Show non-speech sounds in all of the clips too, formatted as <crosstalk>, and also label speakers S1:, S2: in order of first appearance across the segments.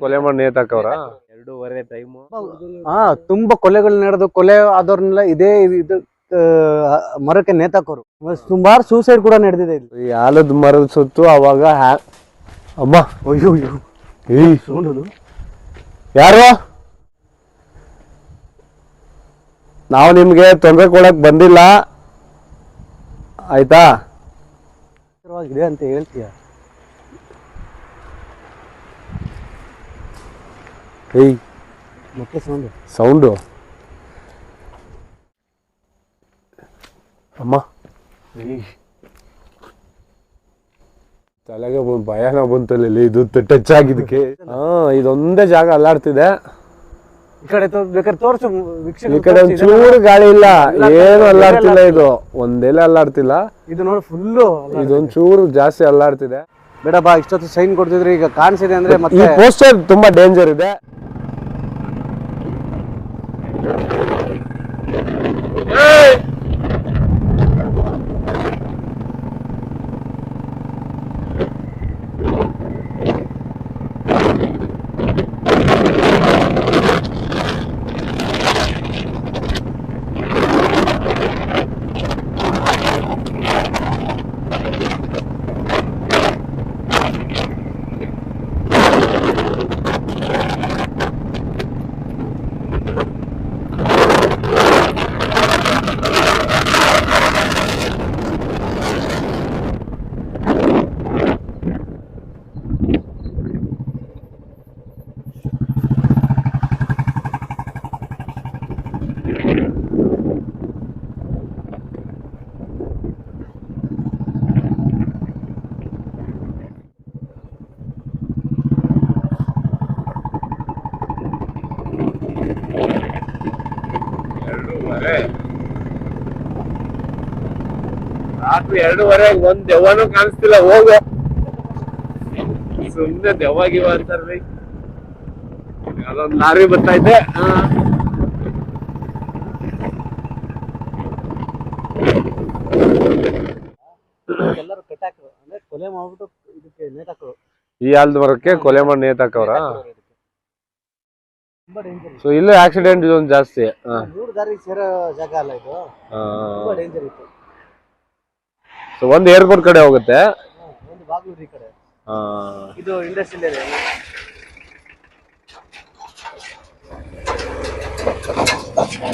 S1: ಕೊಲೆ ಮಾಡಿ ನೇತಾಕವ್ರ?
S2: ಎರಡೂವರೆ ಟೈಮ್
S3: ಹಾ ತುಂಬಾ ಕೊಲೆಗಳು ನಡೆದು ಕೊಲೆ ಆದವ್ರನ್ನೆಲ್ಲ ಇದೇ ಇದು ಆ, ಮರಕ್ಕೆ ನೇತಾಕೋರು ಸುಮಾರು ಸೂಸೈಡ್ ಕೂಡ ನಡೆದಿದೆ ಇಲ್ಲಿ.
S1: ಈ ಆಲದ ಮರದ ಸುತ್ತು ಅವಾಗ ಹ್ಯಾ- ಅಮ್ಮ
S3: ಅಯ್ಯೋ ಅಯ್ಯೋ.
S1: ಏಯ್ ಯಾರು? ನಾವು ನಿಮ್ಗೆ ತೊಂದರೆ ಕೊಡಕ್ ಬಂದಿಲ್ಲ. ಆಯ್ತಾ?
S3: ಇದೆ ಅಂತ ಹೇಳ್ತೀಯ?
S1: ಏಯ್
S3: ಸೌಂಡ್
S1: ಸೌಂಡು ಅಮ್ಮ. ತಲೆಗೆ ಒಂದ್ ಭಯನ ಬಂತಲ್ಲ ಇದು ಟಚ್ ಆಗಿದ್ದಕ್ಕೆ. ಹಾ ಇದೊಂದೇ ಜಾಗ ಅಲ್ಲಾಡ್ತಿದೆ.
S3: ಈ ಕಡೆ ಬೇಕಾದ್ರೆ ತೋರ್ಸು
S1: ಈ ಕಡೆ ಒಂದ್ ಚೂರು ಗಾಳಿ ಇಲ್ಲ. ಏನು ಅಲ್ಲಾಡ್ತಿಲ್ಲ ಇದು. ಒಂದೆಲೆ ಅಲ್ಲಾಡ್ತಿಲ್ಲ.
S3: ಇದು ನೋಡಿ ಫುಲ್ಲು
S1: ಇದೊಂಚೂರು ಜಾಸ್ತಿ ಅಲ್ಲಾಡ್ತಿದೆ.
S3: ಬೇಡ ಬಾ ಇಷ್ಟೊತ್ತು ಸೈನ್ ಕೊಡ್ತಿದ್ರೆ ಈಗ ಕಾಣಿಸಿದೆ ಅಂದ್ರೆ
S1: ಈ
S3: ಮತ್ತೆ
S1: ಪೋಸ್ಟರ್ ತುಂಬಾ ಡೇಂಜರ್ ಇದೆ. ರಾತ್ರಿ ಎರಡೂವರೆಗೆ ಒಂದ್ ದೆವ್ವನೂ ಕಾಣಿಸ್ತಿಲ್ಲ ಹೋಗು. ಸುಮ್ನೆ ದೆವ್ವ ಗಿವ ಅಂತಾರ್ರಿ ಅದೊಂದ್ ಲಾರಿ ಬರ್ತೈತೆ.
S3: ಎಲ್ಲರೂ ಕಟ್ಟಾಕ ಅಂದ್ರೆ ಕೊಲೆ ಮಾಡ್ಬಿಟ್ಟು ಇದಕ್ಕೆ ನೇತಾಕೋರು.
S1: ಈ ಆಲ್ದ ಬರಕ್ಕೆ ಕೊಲೆ ಮಾಡಿ ನೇತಾಕವ್ರ ಸೊ ಇಲ್ಲೇ ಆಕ್ಸಿಡೆಂಟ್ ಇದೊಂದು ಜಾಸ್ತಿ. ಹಾ.
S3: ಮೂರು ದಾರಿ ಸೇರೋ ಜಾಗ ಅಲ್ಲ ಇದು.
S1: ಹಾ.
S3: ತುಂಬಾ ಡೇಂಜರ್ ಇತ್ತು.
S1: ಸೊ ಒಂದು ಏರ್ಪೋರ್ಟ್ ಕಡೆ ಹೋಗುತ್ತೆ.
S3: ಹಾ, ಒಂದು ಬಾಗ್ಲೂರು ಈ ಕಡೆ.
S1: ಹಾ.
S3: ಇದು ಇಂಡಸ್ಟ್ರಿಯಲ್ ಏರಿಯಾ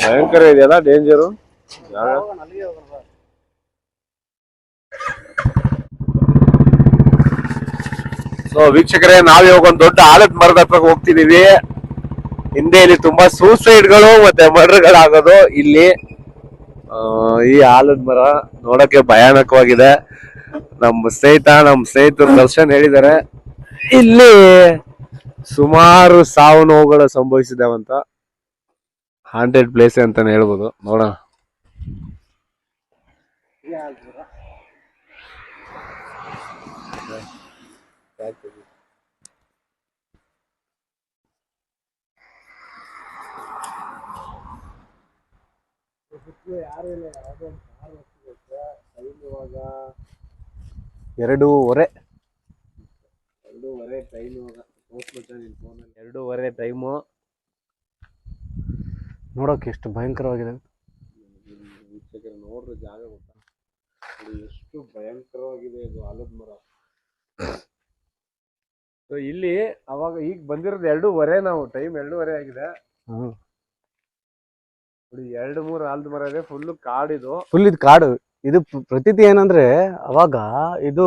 S1: ಭಯಂಕರ ಇದೆಯಲ್ಲ ಡೇಂಜರು
S3: ಹೋಗೋಣ ಅಲ್ಲಿಗೆ ಹೋಗೋಣ ಬಾ.
S1: ಸೊ ವೀಕ್ಷಕರೇ ನಾವೇ ಒಂದು ದೊಡ್ಡ ಆಲದ ಮರದ ಹತ್ರ ಹೋಗ್ತಿದೀವಿ ಹಿಂದೆ ಇಲ್ಲಿ ತುಂಬಾ ಸೂಸೈಡ್ಗಳು ಮತ್ತೆ ಮರ್ಡರ್ಗಳಾಗೋದು ಇಲ್ಲಿ. ಈ ಆಲದ ಮರ ನೋಡಕ್ಕೆ ಭಯಾನಕವಾಗಿದೆ. ನಮ್ಮ ಸ್ನೇಹಿತ ನಮ್ಮ ಸ್ನೇಹಿತರು ದರ್ಶನ್ ಹೇಳಿದ್ದಾರೆ. ಇಲ್ಲಿ ಸುಮಾರು ಸಾವು ನೋವುಗಳು ಸಂಭವಿಸಿದಾವಂತ ಹಾಂಟೆಡ್ ಪ್ಲೇಸ್ ಅಂತಾನೆ ಹೇಳ್ಬೋದು. ನೋಡೋಣ.
S3: ಎರಡೂವರೆ.
S2: ಎರಡೂವರೆ ಟೈಮ್ ಎರಡೂವರೆ ಟೈಮು
S3: ನೋಡೋಕೆ ಎಷ್ಟು ಭಯಂಕರವಾಗಿದೆ.
S1: ನೋಡ್ರಿ ಜಾಗ ಗೊತ್ತಾ? ಎಷ್ಟು ಭಯಂಕರವಾಗಿದೆ ಇದು ಆಲದ ಮರ. So ಇಲ್ಲಿ ಅವಾಗ ಈಗ ಬಂದಿರೋದು ಎರಡೂವರೆ ನಾವು ಟೈಮ್ ಎರಡೂವರೆ ಆಗಿದೆ. ಎರಡು ಮೂರು ಆಲದ ಮರ ಇದೆ ಫುಲ್ ಕಾಡಿದು.
S3: ಫುಲ್ ಇದು ಕಾಡು. ಇದು ಪ್ರ- ಪ್ರತೀತಿ ಏನಂದ್ರೆ ಅವಾಗ ಇದು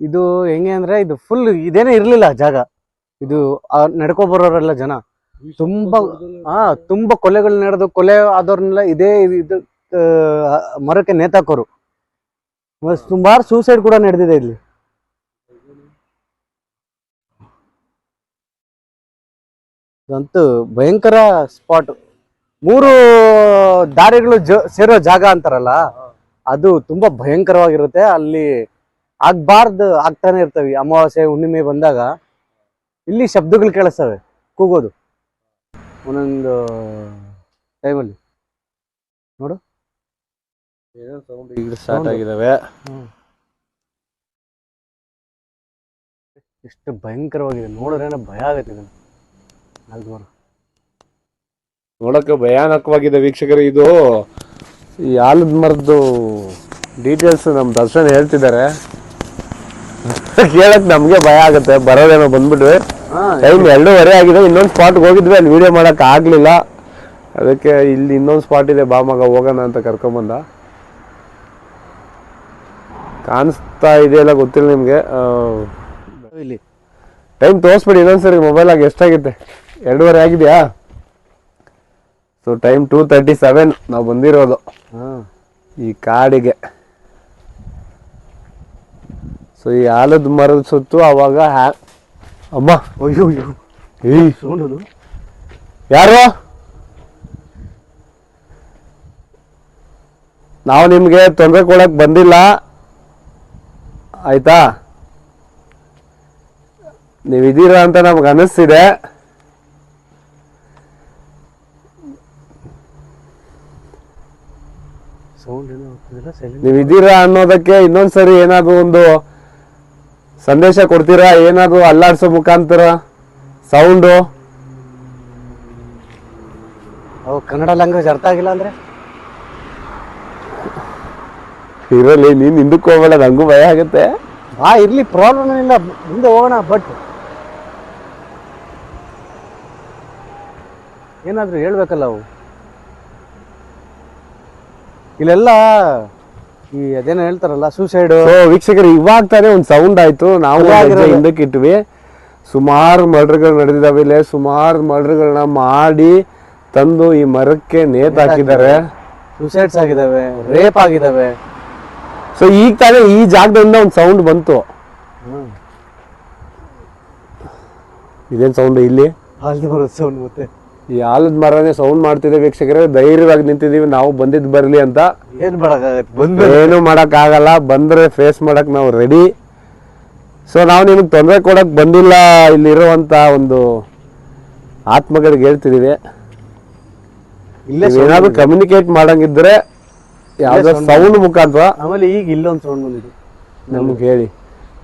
S3: ಇದು ಹೆಂಗೆ ಅಂದ್ರೆ ಇದು ಫುಲ್ ಇದೇನೇ ಇರ್ಲಿಲ್ಲ ಜಾಗ. ಇದು ನಡ್ಕೊ ಬರೋರೆಲ್ಲ ಜನ. ತುಂಬಾ ಹಾ ತುಂಬಾ ಕೊಲೆಗಳು ನಡೆದು ಕೊಲೆ ಆದವ್ರನ್ನೆಲ್ಲ ಇದೇ ಇದು ಮರಕ್ಕೆ ನೇತಾಕೋರು. ಸುಮಾರು ಸೂಸೈಡ್ ಕೂಡ ನಡೆದಿದೆ ಇಲ್ಲಿ. ಅಂತೂ ಭಯಂಕರ ಸ್ಪಾಟ್ ಮೂರು ದಾರಿಗಳು ಸೇರೋ ಜಾಗ ಅಂತಾರಲ್ಲ ಅದು ತುಂಬಾ ಭಯಂಕರವಾಗಿರುತ್ತೆ. ಅಲ್ಲಿ ಆಗ್ಬಾರ್ದು ಆಗ್ತಾನೆ ಇರ್ತವೆ. ಅಮಾವಾಸ್ಯೆ ಹುಣ್ಣಿಮೆ ಬಂದಾಗ ಇಲ್ಲಿ ಶಬ್ದಗಳು ಕೇಳಿಸ್ತವೆ ಕೂಗೋದು. ಒಂದೊಂದು ಟೈಮಲ್ಲಿ
S1: ನೋಡು. ಸ್ಟಾರ್ಟ್ ಆಗಿದಾವೆ.
S3: ಎಷ್ಟು ಭಯಂಕರವಾಗಿದೆ. ನೋಡಿದ್ರೆ ಭಯ ಆಗತ್ತೆ ಮರ.
S1: ನೋಡಕ್ಕೆ ಭಯಾನಕವಾಗಿದೆ ವೀಕ್ಷಕರು ಇದು ಈ ಆಲದ ಮರದ್ದು ಡೀಟೇಲ್ಸ್ ನಮ್ಮ ದರ್ಶನ್ ಹೇಳ್ತಿದ್ದಾರೆ. ಕೇಳಕ್ ನಮ್ಗೆ ಭಯ ಆಗುತ್ತೆ ಬರೋದೇನೋ ಬಂದ್ಬಿಟ್ವಿ. ಟೈಮ್ ಎರಡೂವರೆ ಆಗಿದೆ ಇನ್ನೊಂದು ಸ್ಪಾಟ್ಗೆ ಹೋಗಿದ್ವಿ ಅಲ್ಲಿ ವಿಡಿಯೋ ಮಾಡಕ್ ಆಗ್ಲಿಲ್ಲ. ಅದಕ್ಕೆ ಇಲ್ಲಿ ಇನ್ನೊಂದು ಸ್ಪಾಟ್ ಇದೆ ಬಾ ಮಗ ಹೋಗೋಣ ಅಂತ ಕರ್ಕೊಂಬಂದ. ಕಾಣಿಸ್ತಾ ಇದೆಯಲ್ಲ ಗೊತ್ತಿಲ್ಲ ನಿಮ್ಗೆ
S3: ಇಲ್ಲಿ.
S1: ಟೈಮ್ ತೋರಿಸ್ಬಿಡಿ ಇನ್ನೊಂದ್ಸರಿ ಮೊಬೈಲ್ ಆಗಿ ಎಷ್ಟಾಗಿದೆ ಎರಡೂವರೆ ಆಗಿದೆಯಾ? So time two thirty seven ನಾವು ಬಂದಿರೋದು. ಈ ಕಾಡಿಗೆ. ಸೊ ಈ ಆಲದ ಮರದ ಸುತ್ತು ಅವಾಗ ಅಮ್ಮ,
S3: ಅಯ್ಯೋ ಸೌಂಡ್
S1: ಯಾರು? ನಾವು ನಿಮ್ಗೆ ತೊಂದರೆ ಕೊಡಕ್ಕೆ ಬಂದಿಲ್ಲ. ಆಯ್ತಾ? ನೀವಿದ್ದೀರಾ ಅಂತ ನಮ್ಗೆ ಅನಿಸ್ತಿದೆ.
S3: ಸೈಲೆಂಟ್
S1: ನೀವಿದ್ದೀರಾ ಅನ್ನೋದಕ್ಕೆ ಇನ್ನೊಂದ್ಸರಿ ಏನಾದ್ರು ಒಂದು ಸಂದೇಶ ಕೊಡ್ತೀರಾ? ಏನಾದ್ರು ಅಲ್ಲಾಡ್ಸೋ ಮುಖಾಂತರ? ಸೌಂಡು?
S3: ಕನ್ನಡ ಲ್ಯಾಂಗ್ವೇಜ್ ಅರ್ಥ ಆಗಿಲ್ಲ ಅಂದ್ರೆ?
S1: ಇರಲಿ ನೀನ್ ಹಿಂದಕ್ಕೆ ಹೋಗಬೇಡ ನಂಗೂ ಭಯ ಆಗುತ್ತೆ.
S3: ಆ ಇರ್ಲಿ ಪ್ರಾಬ್ಲಮ್ ಏನಿಲ್ಲ ಮುಂದೆ ಹೋಗೋಣ ಬಟ್ ಏನಾದ್ರೂ ಹೇಳ್ಬೇಕಲ್ಲ ಅವು. ಇಲ್ಲೆಲ್ಲ ಈ ಅದೇನೋ ಹೇಳ್ತಾರಲ್ಲ ಸೂಸೈಡ್
S1: ವೀಕ್ಷಕರು ಇವಾಗ ತಾನೇ ಒಂದು ಸೌಂಡ್ ಆಯ್ತು. ನಾವು ಹಿಂದಕ್ಕೆ ಇಟ್ವಿ. ಸುಮಾರು ಮರ್ಡರ್ಗಳು ನಡೆದಿದಾವೆ ಇಲ್ಲೇ. ಸುಮಾರು ಮರ್ಡರ್ಗಳನ್ನ ಮಾಡಿ ತಂದು ಈ ಮರಕ್ಕೆ ನೇತ್ ಹಾಕಿದ್ದಾರೆ.
S3: ಸೂಸೈಡ್ಸ್ ಆಗಿದಾವೆ ರೇಪ್ ಆಗಿದಾವೆ
S1: ಸೊ ಈಗ ತಾನೇ ಈ ಜಾಗದಿಂದ ಒಂದು ಸೌಂಡ್ ಬಂತು. ಇದೇನು ಸೌಂಡ್ ಇಲ್ಲಿ?
S3: ಅಲ್ಲಿ ಸೌಂಡ್ ಮತ್ತೆ.
S1: ಈ ಆಲದ ಮರನೇ ಸೌಂಡ್ ಮಾಡ್ತಿದೆ ವೀಕ್ಷಕರೇ ಧೈರ್ಯವಾಗಿ ನಿಂತಿದೀವಿ ನಾವು ಬಂದಿದ್ ಬರ್ಲಿ ಅಂತ.
S3: ಏನು ಮಾಡಕ್ಕಾಗತ್ತೆ? ಬಂದ್
S1: ಏನು ಮಾಡಕ್ ಆಗಲ್ಲ ಬಂದ್ರೆ ಫೇಸ್ ಮಾಡಕ್ ನಾವು ರೆಡಿ ಸೊ ನಾವು ನಿಮಗೆ ತೊಂದರೆ ಕೊಡಕ್ ಬಂದಿಲ್ಲ ಇಲ್ಲಿರುವಂತ ಒಂದು ಆತ್ಮಗಳಿಗೆ ಹೇಳ್ತಿದೀವಿ.
S3: ಇಲ್ಲೇ
S1: ಏನಾದ್ರು ಕಮ್ಯುನಿಕೇಟ್ ಮಾಡಂಗಿದ್ರೆ ಯಾವ್ದೋ ಸೌಂಡ್ ಮುಖಾಂತರ.
S3: ಆಮೇಲೆ ಈಗ ಇಲ್ಲೊಂದು ಸೌಂಡ್ ಬಂದಿದೆ.
S1: ನಮ್ಗೆ ಹೇಳಿ.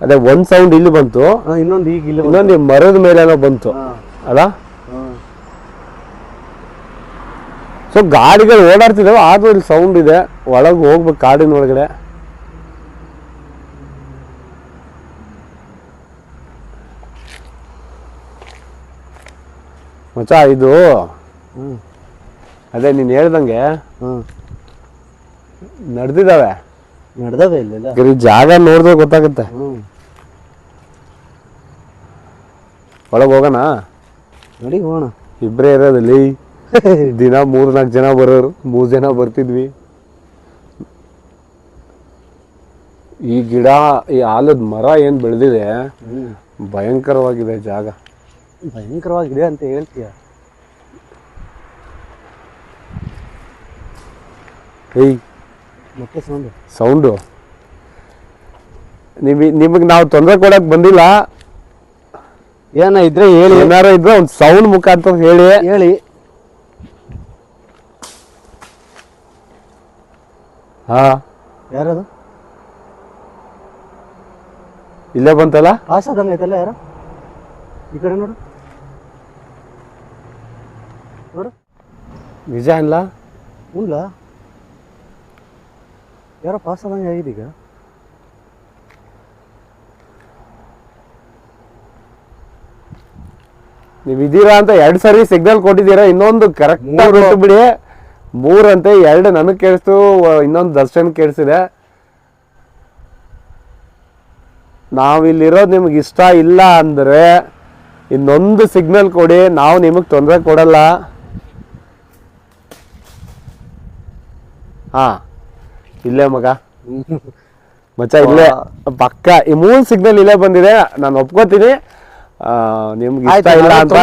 S1: ಅದೇ ಒಂದ್ ಸೌಂಡ್ ಇಲ್ಲಿ ಬಂತು.
S3: ಇನ್ನೊಂದು ಈಗ ಇಲ್ಲ
S1: ಇನ್ನೊಂದು ಈ ಮರದ ಮೇಲೆ ಬಂತು. ಅಲ್ಲ? ಸೊ ಗಾಡಿಗಳು ಓಡಾಡ್ತಿದ್ದಾವೆ ಆದ್ರೂ ಇಲ್ಲಿ ಸೌಂಡ್ ಇದೆ. ಒಳಗೆ ಹೋಗ್ಬೇಕು ಕಾಡಿನ ಒಳಗಡೆ. ಮಚ ಇದು ಅದೇ ನೀನು ಹೇಳ್ದಂಗೆ
S3: ನಡ್ದಿದಾವೆ
S1: ನಡೆದಿದ್ದಾವೆ.
S3: ನಡೆದವೆ
S1: ಇಲ್ಲ ಜಾಗ ನೋಡಿದ್ರೆ ಗೊತ್ತಾಗುತ್ತೆ. ಒಳಗೆ ಹೋಗೋಣ?
S3: ನೋಡಿ ಹೋಗೋಣ.
S1: ಇಬ್ಬರೇ ಇರೋದಲ್ಲಿ <laughs> ದಿನ ಮೂರ್ ನಾಲ್ಕು ಜನ ಬರೋರು ಮೂರು ಜನ ಬರ್ತಿದ್ವಿ. ಈ ಗಿಡ ಈ ಆಲದ ಮರ ಏನ್ ಬೆಳೆದಿದೆ ಭಯಂಕರವಾಗಿದೆ ಜಾಗ.
S3: ಭಯಂಕರವಾಗಿದೆ ಅಂತ ಹೇಳ್ತೀಯ.
S1: ಏಯ್
S3: ಮತ್ತೆ ಸೌಂಡ್
S1: ಸೌಂಡು ನಿಮಗೆ ನಿಮಗೆ ನಾವು ತೊಂದರೆ ಕೊಡಕ್ ಬಂದಿಲ್ಲ.
S3: ಏನ ಇದ್ರೆ ಹೇಳಿ.
S1: ಏನಾರ ಇದ್ರೆ ಒಂದು ಸೌಂಡ್ ಮುಖಾಂತರ ಹೇಳಿ.
S3: ಹೇಳಿ.
S1: ಹಾ.
S3: ಯಾರದು?
S1: ಇಲ್ಲೇ ಬಂತಲ್ಲ?
S3: ಪಾಸ್ ಆದಂಗೆ ಐತಲ್ಲ ಯಾರು? ಈ ಕಡೆ ನೋಡು. ನೋಡು.
S1: ನಿಜ ಅಲ್ಲ
S3: ಇಲ್ಲ ಯಾರೋ ಪಾಸ್ ಆದಂಗೆ ಆಗಿದೆ ಈಗ.
S1: ನೀವ್ ಇದೀರಾ ಅಂತ ಎರಡು ಸರಿ ಸಿಗ್ನಲ್ ಕೊಟ್ಟಿದ್ದೀರಾ ಇನ್ನೊಂದು ಕರೆಕ್ಟ್. ಬಿಡಿ. ಮೂರಂತೆ ಎರಡು ನನಗೆ ಕೇಳಿಸ್ತು ಇನ್ನೊಂದು ದರ್ಶನ್ ಕೇಳಿಸಿದೆ. ನಾವಿಲ್ಲಿರೋದು ನಿಮ್ಗೆ ಇಷ್ಟ ಇಲ್ಲ ಅಂದರೆ ಇನ್ನೊಂದು ಸಿಗ್ನಲ್ ಕೊಡಿ ನಾವು ನಿಮಗೆ ತೊಂದರೆ ಕೊಡಲ್ಲ. ಹಾ ಇಲ್ಲೇ ಮಗ. ಮಚ್ಚ ಇಲ್ಲೇ ಪಕ್ಕ ಈ ಮೂರು ಸಿಗ್ನಲ್ ಇಲ್ಲೇ ಬಂದಿದೆ ನಾನು ಒಪ್ಕೋತೀನಿ. ನಿಮ್ಗೆ ಇಷ್ಟ ಇಲ್ಲ ಅಂತ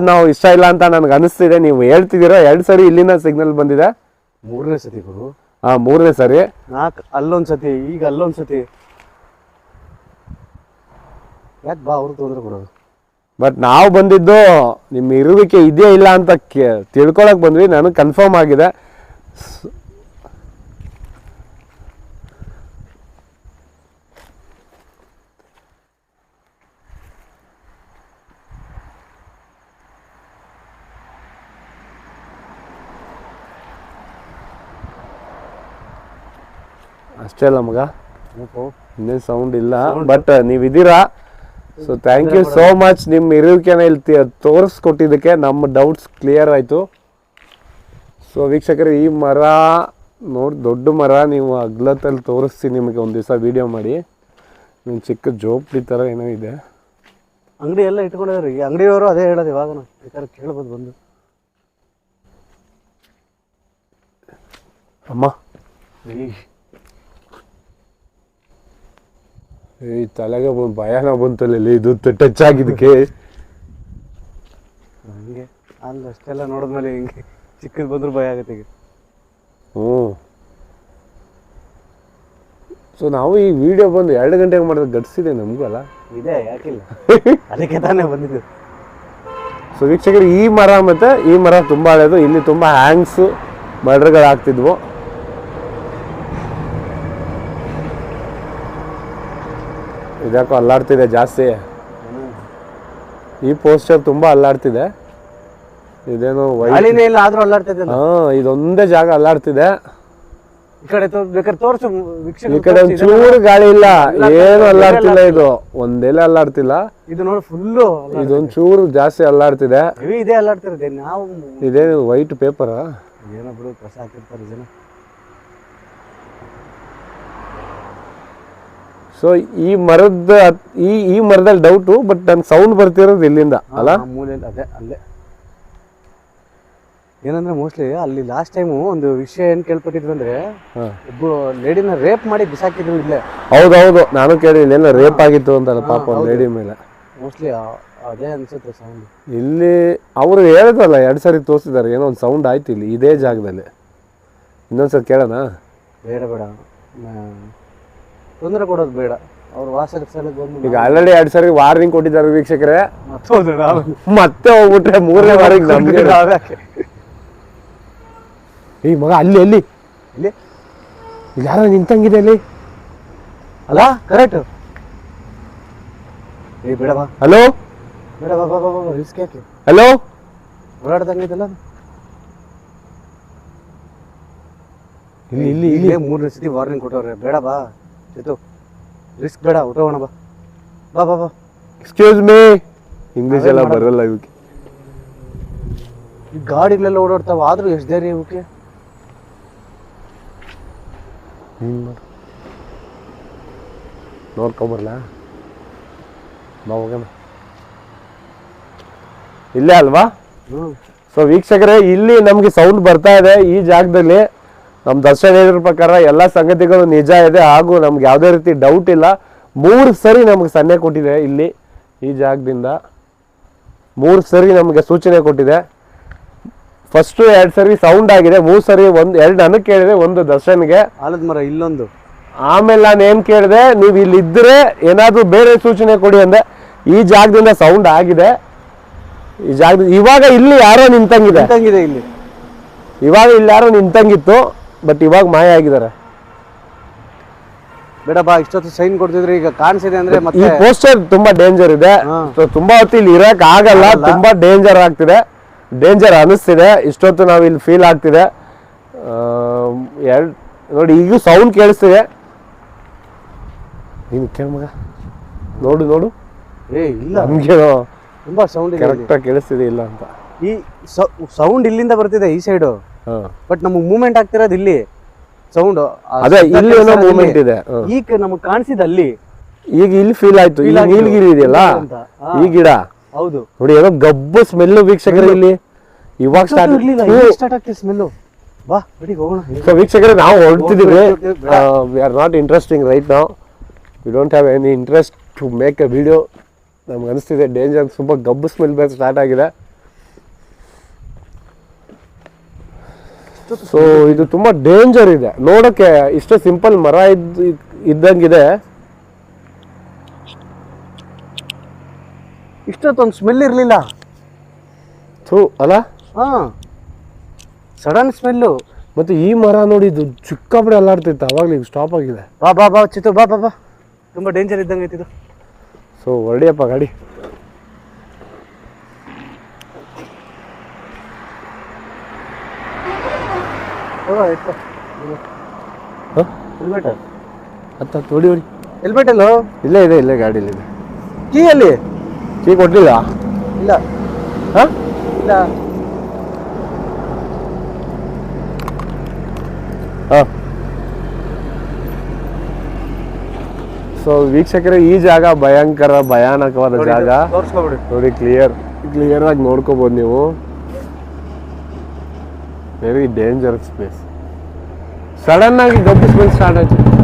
S1: ನಾವು ಇಷ್ಟ ಇಲ್ಲ ಅಂತ ನನ್ಗೆ ಅನಿಸ್ತಿದೆ. ನೀವು ಹೇಳ್ತಿದ್ದೀರಾ ಎರಡು ಸರಿ ಇಲ್ಲಿನ ಸಿಗ್ನಲ್ ಬಂದಿದೆ.
S3: ಮೂರನೇ ಸತಿ ಗುರು.
S1: ಆ ಮೂರನೇ ಸರಿ.
S3: ನಾಲ್ಕು ಅಲ್ಲೊಂದು ಸತಿ ಈಗ ಅಲ್ಲೊಂದು ಸತಿ. ಯಾಕೆ ಬಾ ಅವ್ರು ತೊಂದರೆ ಕೊಡೋದು?
S1: ಬಟ್ ನಾವು ಬಂದಿದ್ದು ನಿಮ್ಮ ಇರುವಿಕೆ ಇದೆಯಾ ಇಲ್ಲ ಅಂತ ಕೇ- ತಿಳ್ಕೊಳಕ್ ಬಂದ್ವಿ. ನನಗೆ ಕನ್ಫರ್ಮ್ ಆಗಿದೆ. ಅಷ್ಟೇ ಅಲ್ಲ ಮಗ. ಇನ್ನೇನು ಸೌಂಡ್ ಇಲ್ಲ but ನೀವಿದ್ದೀರಾ? So thank you so much ನಿಮ್ಮ ಇರುವಿಕೆನ ಇಲ್ಲಿ ತೋರಿಸ್ಕೊಟ್ಟಿದ್ದಕ್ಕೆ ನಮ್ಮ ಡೌಟ್ಸ್ ಕ್ಲಿಯರ್ ಆಯಿತು. ಸೊ ವೀಕ್ಷಕರು ಈ ಮರ ನೋಡಿ ದೊಡ್ಡ ಮರ ನೀವು ಅಗ್ಲತ್ತಲ್ಲಿ ತೋರಿಸ್ತೀನಿ ನಿಮಗೆ ಒಂದು ದಿವಸ ವಿಡಿಯೋ ಮಾಡಿ. ನಿಮ್ಮ ಚಿಕ್ಕ ಜೋಪ್ಡಿ ಥರ ಏನೋ ಇದೆ.
S3: ಅಂಗಡಿ ಎಲ್ಲ ಇಟ್ಕೊಂಡಿದ್ದಾರೆ ಈ ಅಂಗಡಿಯವರು ಅದೇ ಹೇಳೋದು ಇವಾಗ ಬೇಕಾದ್ರೆ ಕೇಳ್ಬೋದು ಬಂದು.
S1: ಅಮ್ಮ. ಈ ತಲೆಗೆ ಒಂದು ಭಯನ ಬಂತಲ್ಲ ಇದು ಟಚ್ ಆಗಿದ್ದಕ್ಕೆ.
S3: ಹಂಗೆ. ಅಲ್ಲ ಅಷ್ಟೆಲ್ಲ ನೋಡಿದ್ಮೇಲೆ ಹಿಂಗೆ ಚಿಕ್ಕದು ಬಂದರೂ ಭಯ ಆಗುತ್ತೆ ಈಗ.
S1: ಹ್ಞೂ. ಸೊ ನಾವು ಈ ವಿಡಿಯೋ ಬಂದು ಎರಡು ಗಂಟೆಗೆ ಮಾಡಿದ್ರೆ ಗಟ್ಸಿದೆ ನಮಗೂ ಅಲ್ಲ?
S3: ಇದೆ ಯಾಕಿಲ್ಲ. ಅದಕ್ಕೆ ತಾನೇ ಬಂದಿದ್ದು.
S1: ಸೊ ವೀಕ್ಷಕರು ಈ ಮರ ಮತ್ತು ಈ ಮರ ತುಂಬ ಹಳೇದು. ಇಲ್ಲಿ ತುಂಬ ಹ್ಯಾಂಗ್ಸು ಮರ್ಡರ್ಗಳಾಗ್ತಿದ್ವು ಇದ್ಯಾಕೋ ಅಲ್ಲಾಡ್ತಿದೆ ಜಾಸ್ತಿ. ಈ ಪೋಸ್ಟರ್ ತುಂಬಾ ಅಲ್ಲಾಡ್ತಿದೆ. ಇದೇನೋ
S3: ಗಾಳಿನೇ ಇಲ್ಲ ಆದ್ರೂ ಅಲ್ಲಾಡ್ತಿದ್ದಲ್ಲ
S1: ಹಾ ಇದೊಂದೇ ಜಾಗ ಅಲ್ಲಾಡ್ತಿದೆ.
S3: ಈ ಕಡೆ ತೋ ಬೇಕಾದ್ರೆ ತೋರ್ಸು
S1: ಈ
S3: ವೀಕ್ಷಕ
S1: ಕಡೆ ಒಂದ್ ಚೂರು ಗಾಳಿ ಇಲ್ಲ. ಏನು ಅಲ್ಲಾಡ್ತಿಲ್ಲ ಇದು. ಒಂದೆಲೆ ಅಲ್ಲಾಡ್ತಿಲ್ಲ.
S3: ಇದು ನೋಡಿ ಫುಲ್ಲು
S1: ಇದೊಂದ್ ಚೂರು ಜಾಸ್ತಿ ಅಲ್ಲಾಡ್ತಿದೆ.
S3: ಹೆವಿ ಇದೆ ಅಲ್ಲಾಡ್ತಿರೋದೆ ನಾವು
S1: ಇದೇನು ವೈಟ್ ಪೇಪರ್
S3: ಏನೋ ಬಿಡು ಕಸ ಹಾಕಿರ್ತಾರೆ ಜನ.
S1: ಸೊ ಈ ಮರದ ಈ ಈ ಮರದಲ್ಲಿ ಡೌಟು ಬಟ್ ನನ್ ಸೌಂಡ್ ಬರ್ತಿರೋದು ಇಲ್ಲಿಂದ ಅಲ್ಲ?
S3: ಮೂಲೆಯಿಂದ ಮೂಲೆಯಲ್ಲಿ ಅದೇ ಅಲ್ಲೇ. ಏನಂದ್ರೆ ಮೋಸ್ಟ್ಲಿ ಅಲ್ಲಿ ಲಾಸ್ಟ್ ಟೈಮು ಒಂದು ವಿಷಯ ಏನ್ ಕೇಳ್ಪಟ್ಟಿದ್ವಿ ಅಂದ್ರೆ. ಒಬ್ಬ ಲೇಡಿನ ರೇಪ್ ಮಾಡಿ ಬಿಸಾಕಿದ್ರು ಇಲ್ಲೇ.
S1: ಹೌದೌದು ನಾನು ಕೇಳಿಲ್ಲ ಏನೋ ರೇಪ್ ಆಗಿತ್ತು ಅಂತಲ್ಲ ಪಾಪ ಒಂದು ಲೇಡಿ ಮೇಲೆ.
S3: ಮೋಸ್ಟ್ಲಿ ಅದೇ ಅನ್ಸುತ್ತೆ ಸೌಂಡ್
S1: ಇಲ್ಲಿ ಅವರು ಹೇಳಿದ್ರಲ್ಲ ಎರಡು ಸಾರಿ ತೋರಿಸಿದ್ದಾರೆ ಏನೋ ಒಂದು ಸೌಂಡ್ ಆಯ್ತು ಇಲ್ಲಿ ಇದೇ ಜಾಗದಲ್ಲಿ. ಇನ್ನೊಂದ್ಸರಿ ಕೇಳೋಣ?
S3: ಬೇಡ ಬೇಡ. ತೊಂದರೆ ಕೊಡೋದು ಬೇಡ. ಅವ್ರು ವಾಸದ ಸ್ಥಳಕ್ಕೆ ಬಂದು
S1: ಈಗ ಆಲ್ರೆಡಿ ಎರಡು ಸಾರಿ ವಾರ್ನಿಂಗ್ ಕೊಟ್ಟಿದ್ದಾರೆ ವೀಕ್ಷಕರೇ.
S3: ಮತ್ತೊಂದು ನಾವು?
S1: ಮತ್ತೆ ಹೋಗ್ಬಿಟ್ರೆ ಮೂರನೇ ವಾರಿಗೆ ನಮ್ಗೆ? ಈ ಮಗ ಅಲ್ಲಿ ಎಲ್ಲಿ
S3: ಇಲ್ಲಿ?
S1: ಯಾರೋ ನಿಂತಂಗಿದೆ ಅಲ್ಲಿ.
S3: ಅಲ್ಲ ಕರೆಕ್ಟ್ ಏ ಬೇಡ ಬಾ.
S1: ಹಲೋ
S3: ಬೇಡ ಬಾ ಬಾ ಬಾ ಬಾ ರಿಸ್ಕ್ ಯಾಕೆ?
S1: ಹಲೋ
S3: ಓಡಾಡ್ದಂಗಿದಲ್ಲ
S1: ಇಲ್ಲಿ ಇಲ್ಲಿ ಇಲ್ಲಿ.
S3: ಇಲ್ಲೇ ಮೂರನೇ ಸತಿ ವಾರ್ನಿಂಗ್ ಕೊಟ್ಟವ್ರೆ. ಬೇಡ ಬಾ. ಚಿತ್ತು ರಿಸ್ಕ್ ಬೇಡ ಊಟ ಬಾ. ಬಾ ಬಾ ಬಾ.
S1: ಎಕ್ಸ್ಕ್ಯೂಸ್ ಮೀ ಇಂಗ್ಲೀಷ್ ಎಲ್ಲ ಬರಲ್ಲ ಇವಕ್ಕೆ.
S3: ಈ ಗಾಡಿಗಳೆಲ್ಲ ಓಡಾಡ್ತಾವ ಆದರೂ ಎಷ್ಟು ಧೈರ್ಯ ಇವಕ್ಕೆ?
S1: ನೋಡ್ಕೊಂಬರ್ಲ? ಬಾ ಹೋಗೋಣ. ಇಲ್ಲೇ ಅಲ್ವಾ? ಸೊ ವೀಕ್ಷಕರೇ ಇಲ್ಲಿ ನಮ್ಗೆ ಸೌಂಡ್ ಬರ್ತಾ ಇದೆ ಈ ಜಾಗದಲ್ಲಿ. ನಮ್ಮ ದರ್ಶನ ಪ್ರಕಾರ ಎಲ್ಲ ಸಂಗತಿಗಳು ನಿಜ ಇದೆ ಹಾಗೂ ನಮ್ಗೆ ಯಾವುದೇ ರೀತಿ ಡೌಟ್ ಇಲ್ಲ. ಮೂರು ಸರಿ ನಮ್ಗೆ ಸನ್ನೆ ಕೊಟ್ಟಿದೆ ಇಲ್ಲಿ ಈ ಜಾಗದಿಂದ. ಮೂರು ಸರಿ ನಮಗೆ ಸೂಚನೆ ಕೊಟ್ಟಿದೆ. ಫಸ್ಟು ಎರಡು ಸರಿ ಸೌಂಡ್ ಆಗಿದೆ ಮೂರು ಸರಿ ಒಂದು ಎರಡು ನನಗೆ ಕೇಳಿದೆ ಒಂದು ದರ್ಶನ್ಗೆ.
S3: ಆಲದ ಮರ ಇಲ್ಲೊಂದು.
S1: ಆಮೇಲೆ ನಾನು ಏನು ಕೇಳಿದೆ ನೀವು ಇಲ್ಲಿ ಇದ್ರೆ ಏನಾದ್ರೂ ಬೇರೆ ಸೂಚನೆ ಕೊಡಿ ಅಂದೆ. ಈ ಜಾಗದಿಂದ ಸೌಂಡ್ ಆಗಿದೆ. ಈ ಜಾಗದಿಂದ ಇವಾಗ ಇಲ್ಲಿ ಯಾರೋ ನಿಂತಂಗಿದೆ
S3: ಇಲ್ಲಿ.
S1: ಇವಾಗ ಇಲ್ಲಿ ಯಾರೋ ನಿಂತಂಗಿತ್ತು. ಬಟ್ ಇವಾಗ ಮಾಯ ಆಗಿದ್ದಾರೆ.
S3: ಬೇಡಪ್ಪ ಇಷ್ಟೊತ್ತು ಸೈನ್ ಕೊಡ್ತಿದ್ರೆ ಈಗ ಕಾಣಿಸಿದೆ ಅಂದ್ರೆ
S1: ಈ
S3: ಮತ್ತೆ
S1: ಪೋಸ್ಟರ್ ತುಂಬಾ ಡೇಂಜರ್ ಇದೆ.
S3: ಹಾ.
S1: So, ತುಂಬಾ ಹೊತ್ತು ಇಲ್ಲಿ ಇರಕ್ ಆಗಲ್ಲ. ತುಂಬಾ ಡೇಂಜರ್ ಆಗ್ತಿದೆ. ಡೇಂಜರ್ ಅನಿಸ್ತಿದೆ. ಇಷ್ಟೊತ್ತು ನಾವು ಇಲ್ಲಿ ಫೀಲ್ ಆಗ್ತಿದೆ. ಎರಡು ನೋಡಿ ಈಗ ಸೌಂಡ್ ಕೇಳಿಸ್ತಿದೆ. ನೀನು ಕೇಳ ಮಗ. ನೋಡು ನೋಡು.
S3: ಏ ಇಲ್ಲ.
S1: ನಮ್ಗೆ
S3: ತುಂಬಾ ಸೌಂಡ್ ಇದೆ ಇಲ್ಲಿ.
S1: ಕರೆಕ್ಟಾಗಿ ಕೇಳಿಸ್ತಿದೆ ಇಲ್ಲ ಅಂತ.
S3: ಈ ಸೌಂಡ್ ಇಲ್ಲಿಂದ ಬರ್ತಿದೆ ಈ ಸೈಡು. ಬಟ್ ನಮಗ್ ಮೂವ್ಮೆಂಟ್ ಆಗ್ತಿರೋದು ಇಲ್ಲಿ. ಸೌಂಡ್
S1: ಅದೇ ಇಲ್ಲಿ ಏನೋ ಮೂವ್ಮೆಂಟ್ ಇದೆ.
S3: ಈಗ ನಮಗೆ ಕಾಣಿಸಿದ ಅಲ್ಲಿ.
S1: ಈಗ ಇಲ್ಲಿ ಫೀಲ್ ಆಯ್ತು.
S3: ಇಲ್ಲಿ.
S1: ನೀಲಗಿರಿ ಇದೆಯಲ್ಲ? ಈ ಗಿಡ?
S3: ಹೌದು.
S1: ನೋಡಿ ಏನೋ ಗಬ್ಬು ಸ್ಮೆಲ್ ವೀಕ್ಷಕರು ಇಲ್ಲಿ. ಇವಾಗ ಸ್ಟಾರ್ಟ್
S3: ಆಗ್ತಿದೆ ಸ್ಮೆಲ್ಲು ಬಾ ಬಿಡಿ ಹೋಗೋಣ.
S1: ಸೊ ವೀಕ್ಷಕರೇ ನಾವು ಹೊರಡ್ತಿದ್ದೀವಿ we are not interesting right ನಾವು we don't have any interest to make a video ನಮ್ಗೆ ಅನಿಸ್ತಿದೆ ಡೇಂಜರ್ ತುಂಬ ಗಬ್ಬು ಸ್ಮೆಲ್ ಬೇರೆ ಸ್ಟಾರ್ಟ್ ಆಗಿದೆ. ಸೊ ಇದು ತುಂಬ ಡೇಂಜರ್ ಇದೆ. ನೋಡಕ್ಕೆ ಇಷ್ಟೇ ಸಿಂಪಲ್ ಮರ ಇದ್ದ ಇದ್ದಂಗಿದೆ.
S3: ಇಷ್ಟೊತ್ತೊಂದು ಸ್ಮೆಲ್ ಇರ್ಲಿಲ್ಲ.
S1: ಥೂ ಅಲ್ಲ?
S3: ಹಾ. ಸಡನ್ ಸ್ಮೆಲ್ಲು
S1: ಮತ್ತೆ ಈ ಮರ ನೋಡಿ ಇದು ಚಿಕ್ಕಪಡೆ ಅಲ್ಲಾಡ್ತಿತ್ತು. ಅವಾಗಲೇ ಈಗ ಸ್ಟಾಪ್ ಆಗಿದೆ.
S3: ಬಾ ಬಾ ಬಾ ಚಿತ್ತು ಬಾ ಬಾ ಬಾ. ತುಂಬಾ ಡೇಂಜರ್ ಇದ್ದಂಗೆ ಐತಿದು
S1: ಸೊ ಹೊರಡಿಯಪ್ಪ ಗಾಡಿ
S3: ಹೋಗೋ ಎತ್ಕೊ
S1: ಹ?
S3: ಹೆಲ್ಮೆಟ್
S1: ಹತ್ತ ಹೊಡಿ ಹೊಡಿ.
S3: ಹೆಲ್ಮೆಟ್ ಎಲ್ಲೋ
S1: ಇಲ್ಲೇ ಇದೆ ಇಲ್ಲೇ ಗಾಡಿಲಿ ಇದೆ.
S3: ಕೀ ಅಲ್ಲಿ?
S1: ಕೀ ಕೊಡ್ಲಿಲ್ಲ?
S3: ಇಲ್ಲ.
S1: ಹಾ?
S3: ಇಲ್ಲ.
S1: ಹಾ. ಸೊ ವೀಕ್ಷಕರೇ ಈ ಜಾಗ ಭಯಂಕರ ಭಯಾನಕವಾದ ಜಾಗ.
S3: ತೋರಿಸ್ಕೊಬಿಡಿ.
S1: ನೋಡಿ ಕ್ಲಿಯರ್ ಕ್ಲಿಯರ್ ಆಗಿ ನೋಡ್ಕೋಬಹುದು ನೀವು. ವೆರಿ ಡೇಂಜರಸ್ ಪ್ಲೇಸ್ ಸಡನ್ ಆಗಿ ಗಬ್ಬು ಸ್ಮೆಲ್ ಸ್ಟಾರ್ಟ್ ಆಯ್ತು